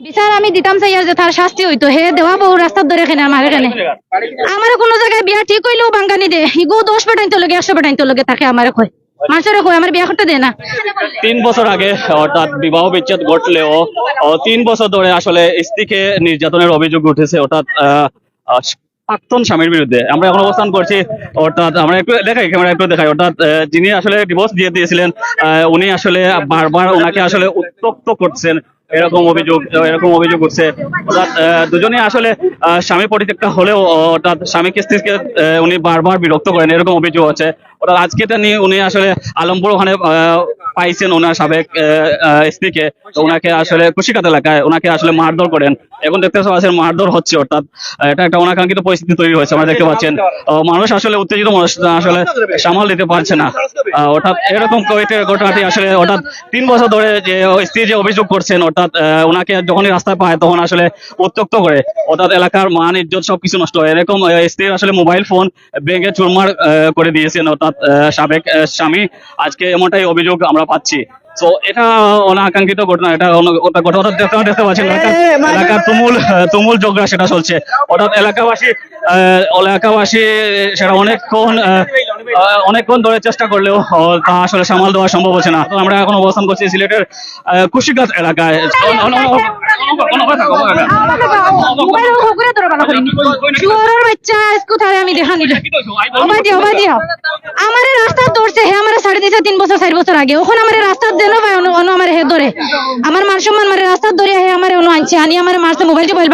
বিচার আমি দিতাম চাই যে তার শাস্তি হইতো হে দেওয়া বউ রাস্তার ধরে এখানে আমার এখানে আমার কোনো জায়গায় বিয়া ঠিক হইলেও বাঙ্গানি দে ইগো দশ পেটাইতে লগে একশো পেটাইতে লগে তাকে আমার কয়। মানুষের কয় আমার বিয়া করতে না। তিন বছর আগে অর্থাৎ বিবাহ বিচ্ছেদ ঘটলেও তিন বছর ধরে আসলে স্ত্রীকে নির্যাতনের অভিযোগ উঠেছে অর্থাৎ প্রাক্তন স্বামীর বিরুদ্ধে আমরা এখন অবস্থান করছি অর্থাৎ আমরা একটু দেখাই ক্যামেরা একটু দেখাই। অর্থাৎ যিনি আসলে ডিভোর্স দিয়ে দিয়েছিলেন আহ, উনি আসলে বারবার ওনাকে আসলে উত্তক্ত করছেন। এরকম অভিযোগ এরকম অভিযোগ উঠছে। অর্থাৎ দুজনেই আসলে স্বামী পরিত্যক্তা হলেও, অর্থাৎ স্বামীকে স্ত্রীকে উনি বারবার বিরক্ত করেন, এরকম অভিযোগ আছে। অর্থাৎ আজকে নিয়ে উনি আসলে আলমপুর ওখানে পাইছেন ওনার সাবেক স্ত্রীকে। ওনাকে আসলে কুশিকাত এলাকায়, ওনাকে আসলে মারধর করেন। এখন দেখতে পাচ্ছেন মারধর হচ্ছে, অর্থাৎ এটা একটা অনাকাঙ্ক্ষিত পরিস্থিতি তৈরি হয়েছে, আমরা দেখতে পাচ্ছেন। মানুষ আসলে উত্তেজিত, মানুষ আসলে সামাল দিতে পারছে না। অর্থাৎ এরকম ঘটনাটি আসলে, অর্থাৎ তিন বছর ধরে যে, স্ত্রী যে অভিযোগ করছেন, অর্থাৎ আহ, ওনাকে যখনই রাস্তায় পায় তখন আসলে উত্তক্ত করে। অর্থাৎ এলাকার মান ইজ্জত সবকিছু নষ্ট হয়। এরকম স্ত্রীর আসলে মোবাইল ফোন ভেঙে চুরমার করে দিয়েছেন। অর্থাৎ সাবেক স্বামী। আজকে এমনটাই অভিযোগ আমরা পাচ্ছি। তো এটা অনাকাঙ্ক্ষিত ঘটনা। এটা ওটা ঘটনা দেখতে পাচ্ছেন। এলাকার এলাকার তুমুল তুমুল ঝগড়া সেটা চলছে। অর্থাৎ এলাকাবাসী এলাকাবাসী সেটা অনেকক্ষণ অনেকক্ষণ ধরে চেষ্টা করলেও তা আসলে সামাল দেওয়া সম্ভব হচ্ছে না। তো আমরা এখন অবস্থান করছি সিলেটের কুশিগাছ এলাকায়। বাচ্চা কোথায় আমি দেখা রাস্তা ধরছে হে আমার সাড়ে তিন বছর চার বছর আগে। ওখানে আমার রাস্তা আমার হে ধরে। আমার মান সম্মান মানে রাস্তা হে আমার আনছে, আনি আমার মারছে মোবাইল টোবাইল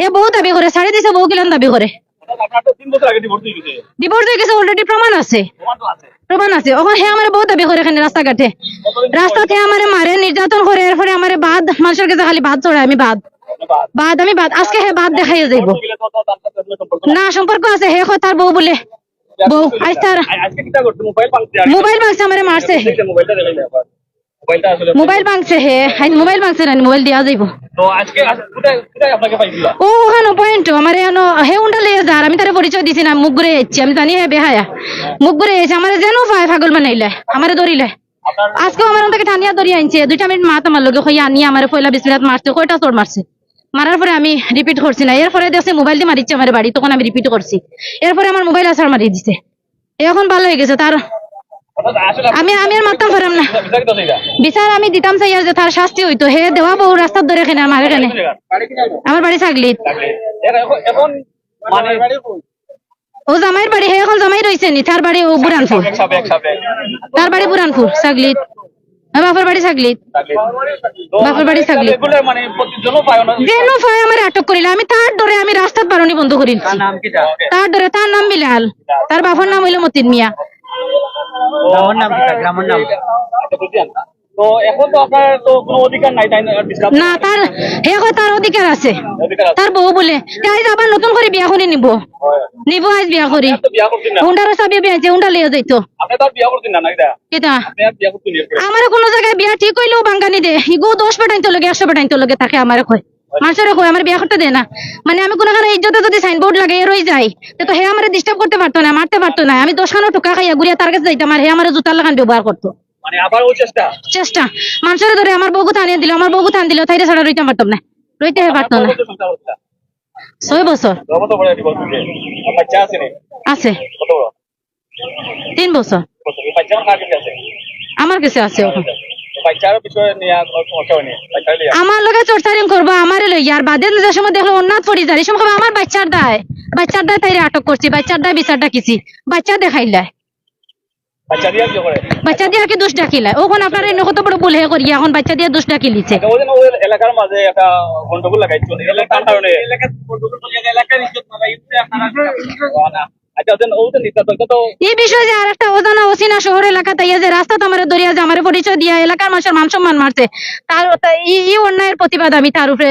হে বহু দাবি করে সাড়ে বহু কিলান দাবি করে বহুত নির্যাতন করে এরপরে আমার বাদ খালি ভাত চড়ায় আমি বাদ। বাদ, আমি বাদ। আজকে হে বাদ দেখাইয়া যাইব না সম্পর্ক আছে হে তার বউ বলে। বউ আজ তার। মোবাইল ভাঙছে আমারে মারছে। মোবাইল ভাঙছে হে। মোবাইল ভাঙছে না মোবাইল দিয়া যাইব। ও ওখানে পয়েন্ট আমার এনো হে উন্ডা লিয়ে যার আমি তারে পরিচয় দিছি না মুখ ঘুরে যাচ্ছি আমি জানি হে বেহায়া। মুখ ঘুরে যাচ্ছে আমার যেন পায় পাগল বানাইলে আমারে ধরিলে। আজকে আমার থেকে টানিয়া ধরি আনছে দুইটা মিনিট মাত আমার লগে হইয়া আনি আমার পয়লা বিসমিলাত মারছে কয়টা চোর মারছে? মারার পরে আমি রিপিট করছি না। এরপরে দেখছে মোবাইল দিয়ে মারিচ্ছে আমার বাড়ি তখন আমি রিপিট করছি। এরপরে আমার মোবাইল আসার মারিয়ে দিছে। এখন ভালো হয়ে গেছে তার আমি আমি আর মারতাম পারাম না। বিচার আমি দিতাম চাই আর যে তার শাস্তি হইতো। হে দেওয়া বউ রাস্তার ধরে এখানে আমার এখানে। আমার বাড়ি ছাগলি। ও জামাইয়ের বাড়ি হে এখন জামাই রয়েছে নি। তার বাড়ি ও বুরানপুর তার বাড়ি বুরানপুর ছাগলিত বাপের বাড়ি ছাগলিত বাপের বাড়ি ছাগলি রেগুলার মানে যেন আমার আটক করিলে। আমি তার ডরে আমি রাস্তাত বারণি বন্ধ করি তার ডরে তার নাম বিলাল। তার বাবার নাম হইল মতিন মিয়া। গ্রামের নাম গ্রামের নাম? তো এখন তো আপনার তো কোনো অধিকার নাই তাই না? তার হে তার অধিকার আছে। তার বউ বলে। তে আবার নতুন করে বিয়া করে নিব। নিব আজ করি তো হুন্ডার হুন্ডা লিয়ে যাইতো। তো আমার কোনো জায়গায় বিয়া ঠিক হইলেও বাঙ্গানি দে। ইগো দশ পেটাইতে লগে একশো লগে তাকে আমার কয়। মানুষের কয় আমার বিয়া করতে দে না। মানে আমি কোনো কারণে ইজ্জতে যদি সাইনবোর্ড লাগে রই যাই তো হে আমার ডিস্টার্ব করতে পারতো না মারতে পারতো না। আমি দশখানো টোকা খাইয়া ঘুরিয়া তার কাছে যাইতাম আর হে আমার জুতার লাগান ব্যবহার করতো মানে চেষ্টা? চেষ্টা। মানুষের ধরে আমার বউকে আনিয়ে দিল আমার দিল তাইরে ছাড়া রইতে পারতাম না। রইতে পারতো না। ছয় বছর। আছে তিন বছর। আমার কাছে আছে? আমার কাছে লগে করব আমার লই আর বাদে যে সময় দেখল অন্যাত পড়ি যায় এই সময় আমার বাচ্চার দায়? বাচ্চার দায় তাইরে আটক করছি বাচ্চার দায় বিচার ডাকিছি বাচ্চা দেখাইলা বাচ্চা দিয়া কি করে? বাচ্চা দিয়ে আর কি দোষ ডাকিলা ওখন আপনার এনে কত বড় ভুল হে করি এখন বাচ্চা দিয়ে দোষ ডাকি লিছে এলাকার মাঝে একটা গন্ডগোল লাগাইছিল এলাকার কারণে। এলাকার ইজ্জত না ইজ্জত আপনারা আচ্ছা এই বিষয়ে যে আর একটা অজানা অচিনা শহর এলাকা তাই যে রাস্তা তো আমার দরিয়া যে আমার পরিচয় দিয়া এলাকার মানুষের মান সম্মান মারছে। তার এই অন্যায়ের প্রতিবাদ আমি তার উপরে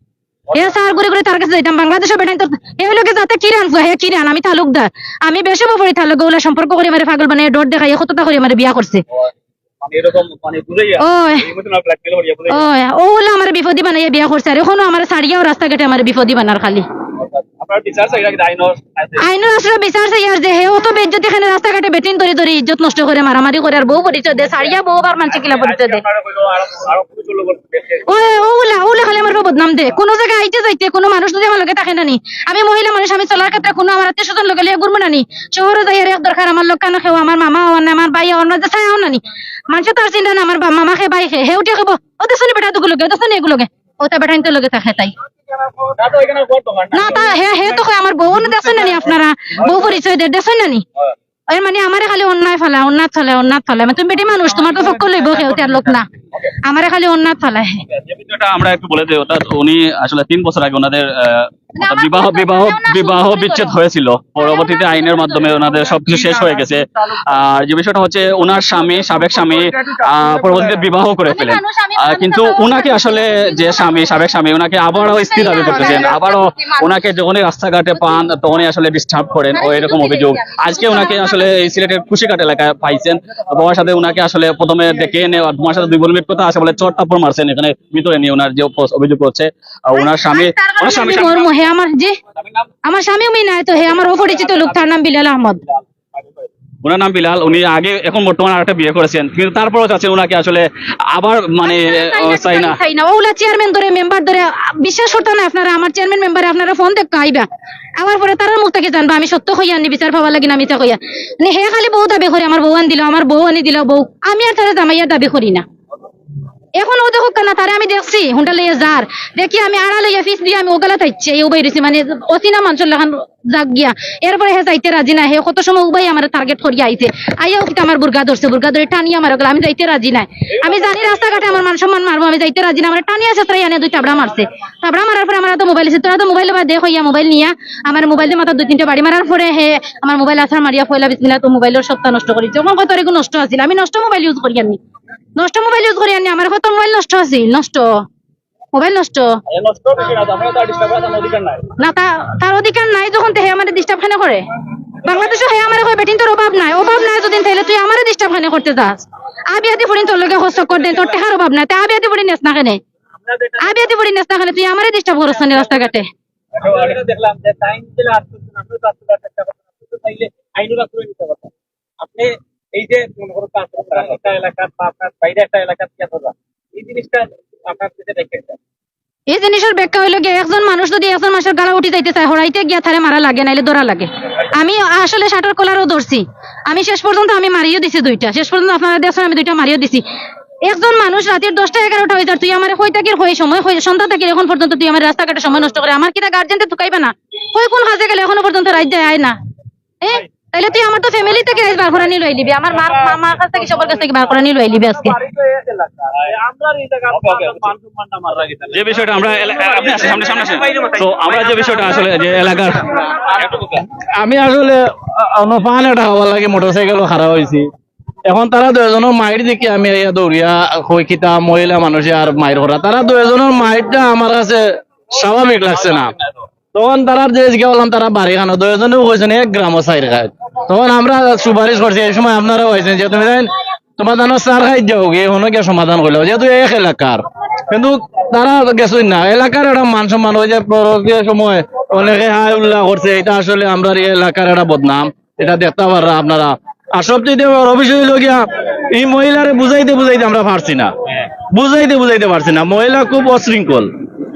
হে স্যার ঘুরে ঘুরে তার কাছে যাইতাম বাংলাদেশে বেটাই তো হে লোকে যাতে হে কিরান আমি তালুকদার। আমি বেশি বপরি তালুক ওগুলা সম্পর্ক করে মারে পাগল বানিয়ে ডর দেখাই কতটা করে মারে বিয়া করছে। মানে মানে ওগুলা আমার বিপদী বানাইয়া বিয়া করছে আর এখনও আমার সারিয়াও রাস্তাঘাটে আমার বিপদী বানার খালি। আইনর আসলে বিচার চাই আর যে হে অত বেজ্জত এখানে রাস্তাঘাটে বেটিন ধরে ধরে ইজ্জত নষ্ট করে মারামারি করে আর বউ পরিচয় দেয় সারিয়া বউ আর মানুষ কিলা পরিচয় দেয় ওগুলা ওগুলা খালি আমার বদনাম দে। কোনো জায়গায় আইতে যাইতে কোনো মানুষ যদি আমার লগে থাকে নানি। আমি মহিলা মানুষ আমি চলার ক্ষেত্রে কোনো আমার আত্মীয় স্বজন লগে লিয়ে ঘুরবো নানি। শহরে যাই এক দরকার আমার লোক কানো খেও আমার মামা হওয়ার আমার ভাই হওয়ার না চাই হও নানি। মানুষ তার চিন্তা না আমার মামা খে ভাই খে হে উঠে খাব ও শুনি বেটা দুগুলো শুনি লগে থাকে তাই। না? তো হে হে তো কয় আমার বউ দেখছেন নানি আপনারা বউ পরিচয় দে দেখছেন নানি। এর মানে আমারে খালি অন্যায় ফেলা অন্যায় ফেলা অন্যায় ফেলা মানে তুমি বেটি মানুষ তোমার তো পক্ষ লইব কেউ তার লোক না। আমারে খালি অন্যায় ফেলা আমরা একটু বলে দিই অর্থাৎ উনি আসলে তিন বছর আগে ওনাদের বিবাহ বিবাহ বিবাহ বিচ্ছেদ হয়েছিল। পরবর্তীতে আইনের মাধ্যমে ওনাদের সবকিছু শেষ হয়ে গেছে। আর যে বিষয়টা হচ্ছে ওনার স্বামী সাবেক স্বামী পরবর্তীতে বিবাহ করে ফেলেন। কিন্তু ওনাকে আসলে যে স্বামী সাবেক স্বামী ওনাকে আবারও স্ত্রী দাবি করতেছেন আবারও ওনাকে যখনই রাস্তাঘাটে পান তখনই আসলে ডিস্টার্ব করেন। ও এরকম অভিযোগ আজকে ওনাকে আসলে এই সিলেটের কুশিঘাট এলাকায় পাইছেন। বাবার সাথে ওনাকে আসলে প্রথমে ডেকে এনে তোমার সাথে দুই বল মিট কথা আছে বলে চট টাপ্পর মারছেন এখানে ভিতরে নিয়ে ওনার যে অভিযোগ করছে ওনার স্বামী ওনার স্বামী হে আমার জি আমার স্বামী উমি নাই তো হে আমার অপরিচিত লোক তার নাম বিলাল আহমদ। ওনার নাম বিলাল উনি আগে এখন বর্তমানে আরেকটা বিয়ে করেছেন কিন্তু তারপরেও চাচ্ছেন ওনাকে আসলে আবার মানে চাই না। চাই না। ওগুলা চেয়ারম্যান ধরে মেম্বার ধরে বিশ্বাস করতে না আপনারা আমার চেয়ারম্যান মেম্বারে আপনারা ফোন দেখতে আইবা। আমার পরে তার মুখ থেকে জানবা আমি সত্য হইয়া আনি বিচার পাওয়া লাগি না মিথ্যা মানে হে খালি বউ দাবি করে আমার বউ আন দিল আমার বউ আনি দিল বউ। আমি আর তারা জামাইয়ার দাবি করি না। এখন ও দেখো কেন তারে আমি দেখছি, হুন্ডা লইয়া যার। দেখি আমি আড়া লইয়া ফিস দিয়ে আমি ওগালা থাকছি এই উবাই রয়েছি মানে অচিনা মানুষের লাগান যাক গিয়া। এরপরে হে যাইতে রাজি না, হে কত সময় উবাই আমার টার্গেট করিয়া আইছে। আইয়াও কিন্তু আমার বুর্গা ধরছে, বুর্গা ধরে টানিয়া আমার গেল আমি যাইতে রাজি নাই আমি জানি রাস্তাঘাটে আমার মান সম্মান মারবো, আমি যাইতে রাজি না, আমার টানিয়া চেত্রাই আনে দুই চাবড়া মারছে। চাবড়া মারার পরে আমার তো মোবাইল আছে, তোরা তো মোবাইল বা দেখ হইয়া মোবাইল নিয়া। আমার মোবাইল দিয়ে মাথা দুই তিনটে বাড়ি মারার পরে হে আমার মোবাইল আসার মারিয়া ফয়লা, বিসমিল্লাহ তো মোবাইলের সপ্তাহ নষ্ট করি যখন কত নষ্ট আছিল, আমি নষ্ট মোবাইল ইউজ করি আনি নষ্ট মোবাইল ইউজ করি আনি আমার কত মোবাইল নষ্ট আছে নষ্ট। মোবাইল নষ্ট। না? তার অধিকার নাই যখন তে হে আমার ডিস্টার্ব খানে করে। বাংলাদেশে হে আমার কয় বেটিন তোর অভাব নাই অভাব নাই যদি তাহলে তুই আমার ডিস্টার্ব খানে করতে যাস। আবি আদি ফুরিন তোর লগে হস্ত কর দেন তোর টেহার অভাব নাই তা আবি আদি ফুরিন নেস না কেনে? আবি আদি ফুরিন নেস না কেনে তুই আমারে ডিস্টার্ব করছ না রাস্তাঘাটে? দেখলাম যে টাইম দিলে আপনি করছেন আপনি এই যে মনে করো একটা এলাকার বা আপনার বাইরে একটা এলাকার কি আসা এই জিনিসটা আপনার কাছে দেখেছেন এই জিনিসের ব্যাখ্যা হইল গিয়ে একজন মানুষ যদি একজন মানুষের গালা উঠি যাইতে চায় হরাইতে গিয়া থারে মারা লাগে নাইলে দৌড়া লাগে। আমি আসলে শাটার কলারও ধরছি। আমি শেষ পর্যন্ত আমি মারিও দিছি দুইটা। শেষ পর্যন্ত আপনারা দেখছেন আমি দুইটা মারিও দিছি। একজন মানুষ রাতের দশটা এগারোটা হয়ে যায় তুই আমার হই থাকির হই সময় হই সন্ধ্যা থাকির এখন পর্যন্ত তুই আমার রাস্তাঘাটে সময় নষ্ট করে আমার কিটা গার্জেনতে থুকাইবে না। কই কোন কাজে গেলে এখনও পর্যন্ত রাত যায় আয় না। এ? তাইলে তুই আমার তো ফ্যামিলি থেকে আজ বার করে নিয়ে লই লিবি আমার মার মামার কাছ থেকে সবার কাছ থেকে বার করে নিয়ে লই লিবি আজকে। মান যে বিষয়টা আমরা আপনি আসেন সামনে সামনে আসেন। তো আমরা যে বিষয়টা আসলে যে এলাকার আমি আসলে অনুপান এটা হবার লাগে মোটরসাইকেল খারাপ হয়েছি। এখন তারা দুজনের মাইর দেখি আমি দৌড়িয়া হই কিতা মহিলা মানুষে আর মাইর করা তারা দুজনের মাইরটা আমার কাছে স্বাভাবিক লাগছে না। তখন তারা যে বললাম তারা বাড়ি খানো দুজনেও কইছেন এক গ্রাম সাইড খায়। তখন আমরা সুপারিশ করছি এই সময় আপনারা হয়েছেন যে তুমি জানেন তোমার জানো চার খাই যাও গিয়ে হনো গিয়ে সমাধান করল যেহেতু এক এলাকার কিন্তু তারা গেছই না। এলাকার একটা মান সম্মান হয়ে যায় পরবর্তী সময় অনেকে হাই উল্লাহ করছে এটা আসলে আমরা এই এলাকার একটা বদনাম। এটা দেখতে পাররা আপনারা। আর সবচেয়ে বড় বিষয় হইল গিয়া এই মহিলারে বুঝাইতে বুঝাইতে আমরা পারছি না। বুঝাইতে বুঝাইতে পারছি না। মহিলা খুব অশৃঙ্খল।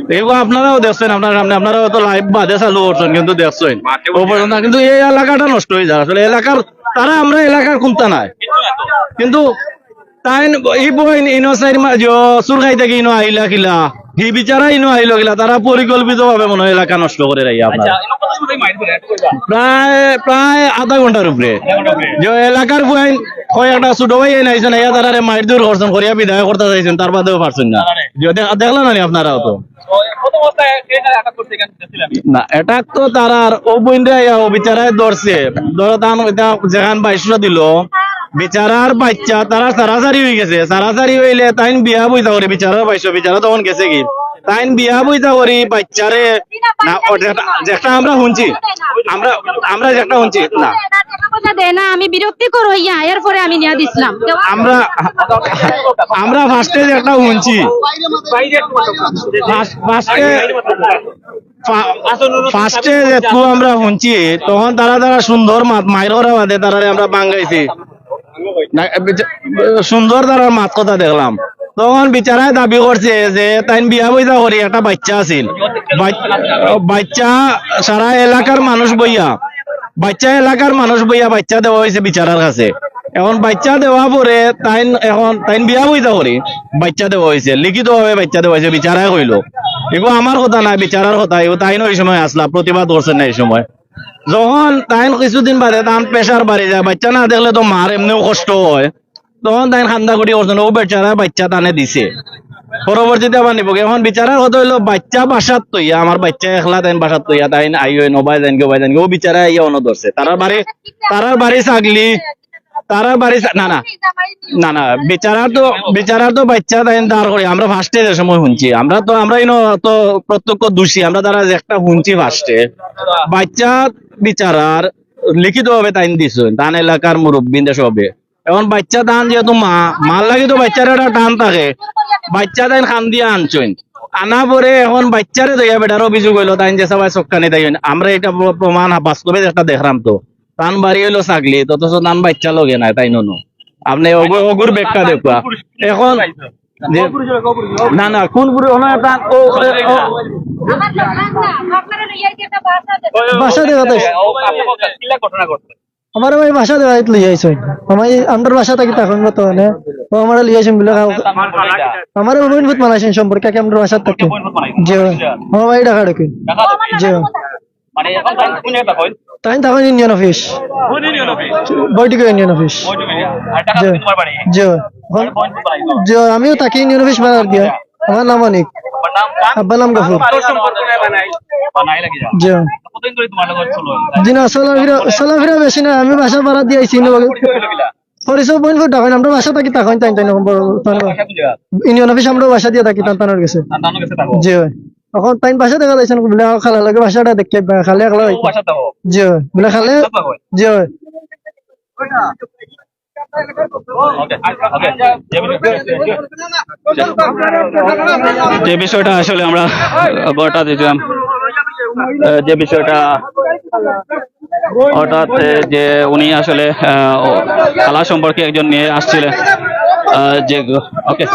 এগুলো আপনারাও দেখছেন আপনার সামনে আপনারাও তো লাইভ বাদে চালু করছেন কিন্তু দেখছেন। ও পর্যন্ত কিন্তু এই এলাকাটা নষ্ট হয়ে যায়। আসলে এলাকার তারা আমরা এলাকার কোনটা নাই। কিন্তু তাই এই বই ইনো সাইড সুর খাই থাকি ইনো আইলা কিলা বিচারা ইনো কিলা তারা পরিকল্পিত ভাবে মনে হয় এলাকা নষ্ট করে রাই আপনার। প্রায় প্রায় আধা ঘণ্টার উপরে। যে এলাকার বই কয়েকটা ছোট ভাই নাইছেন তারা মাইর দূর করছেন করিয়া বিদায় করতে চাইছেন তার বাদেও পারছেন না। দেখলেন না আপনারাও তো প্রথম অবস্থায় আটক করতে এখানে দেখছিলাম। না এটা তো তারার ও বইনরা ও বিচারায় ধরছে। ধরো তান যেখান বাইশটা দিল বিচারার বাচ্চা তারা সারাসারি হয়ে গেছে। সারাসারি হইলে তাই বিয়া বইতা করে বিচারার বাইশ বিচারা তখন গেছে কি? তাইন বিয়া বইতা করি বাচ্চারে না যেটা- আমরা শুনছি আমরা আমরা যেটা শুনছি না। দেয় না আমি বিরক্তিকর হইয়া এরপরে আমি নিয়ে দিছিলাম। আমরা আমরা ফার্স্টে যেটা শুনছি ফার্স্ট- আমরা শুনছি তখন তারা তারা সুন্দর মাত মায়ের বাদে তারা আমরা বাঙ্গাইছি। সুন্দর তারা মাত কথা দেখলাম। তখন বিচারায় দাবি করছে যে তাই বিয়া বইতা করি একটা বাচ্চা আছিল। বাচ- বাচ্চা সারা এলাকার মানুষ বইয়া বাচ্চা এলাকার মানুষ বইয়া বাচ্চা দেওয়া হয়েছে বিচারার কাছে। এখন বাচ্চা দেওয়া পরে তাই এখন তাই বিয়া বইতা করি বাচ্চা দেওয়া হয়েছে লিখিত ভাবে বাচ্চা দেওয়া হয়েছে বিচারায় কইলো এগুলো আমার কথা নাই বিচারার কথা। এগুলো তাই ওই সময় আসলা প্রতিবাদ করছেন না এই সময়। যখন তাই কিছুদিন বাদে তান প্রেশার বাড়ি যায়, বাচ্চা না দেখলে তো মার এমনিও কষ্ট হয়। তখন তাই খান্দা করি করছেন ও বেচারা বাচ্চা টানে দিছে। পরবর্তীতে আবার নিব এখন বিচারার কথা হইল বাচ্চা বাসাত তৈয়া, আমার বাচ্চা একলা তাই বাসাত তৈয়া, তাই আই নবাই জান কেউ জান ও বিচারা ইয়া অন ধরছে। তারার বাড়ি তারার বাড়ি ছাগলি, তারার বাড়ি না না না না বিচারার তো বিচারার তো বাচ্চা তাই দাঁড় আমরা ফার্স্টে যে সময় শুনছি। আমরা তো তো প্রত্যক্ষ দোষী, আমরা তারা একটা শুনছি ফার্স্টে বাচ্চা বিচারার লিখিত ভাবে তাইন দিছেন তান এলাকার মুরব্বী সবে এখন বাচ্চা টান যেহেতু মা মার লাগি তো বাচ্চার একটা টান থাকে। বাচ্চা তাইন খান দিয়ে আনছেন আনা পরে এখন বাচ্চারে দইয়া বেটার অভিযোগ হইল তাইন যে সবাই চক্কানি তাই আমরা এটা প্র- প্রমাণ বাস্তবে একটা দেখলাম তো। টান বাড়ি হইল ছাগলি তথচ টান বাচ্চা লগে নাই তাই ননো। আপনি অগুর বেক্কা দেখবা এখন না না কোন বাসা তো আমার ভাই বাসা দেওয়া লিয়ে আইছো। আমার আমার বাসা থাকি তখন বর্তমানে ও আমার লিয়ে আইছেন বলে আমার বইন ভূত মানাইছেন সম্পর্কে কি আমরা বাসা থাকি জি ও ভাই ঢাকা ঢুকি জি মানে এখন কোন একটা কইল তাই তখন ইন্ডিয়ান অফিস। কোন ইন্ডিয়ান অফিস। ওই তুমি আর টাকা জি জি আমিও থাকি ইন্ডিয়ান অফিস মারার দিয়া। আমার নাম অনিক। আব্বার নাম গফুর জি চলাফেরা বেশি না আমি বাসা ভাড়া দিয়ে আইছি পরিচয় বইন আমরা বাসা থাকি তখন তাই তাই ইন্ডিয়ান অফিস আমরা বাসা দিয়ে থাকি তান তানোর গেছে জি হয়। এখন তাই বাসা দেখা যাইছেন বলে খালা লাগে বাসাটা দেখতে খালে একলা জি হয়। বলে খালে জি হয়। যে বিষয়টা আসলে আমরা দিয়েছিলাম আহ, যে বিষয়টা হঠাৎ যে উনি আসলে খেলা সম্পর্কে একজন নিয়ে আসছিলেন। আহ, যে ওকে।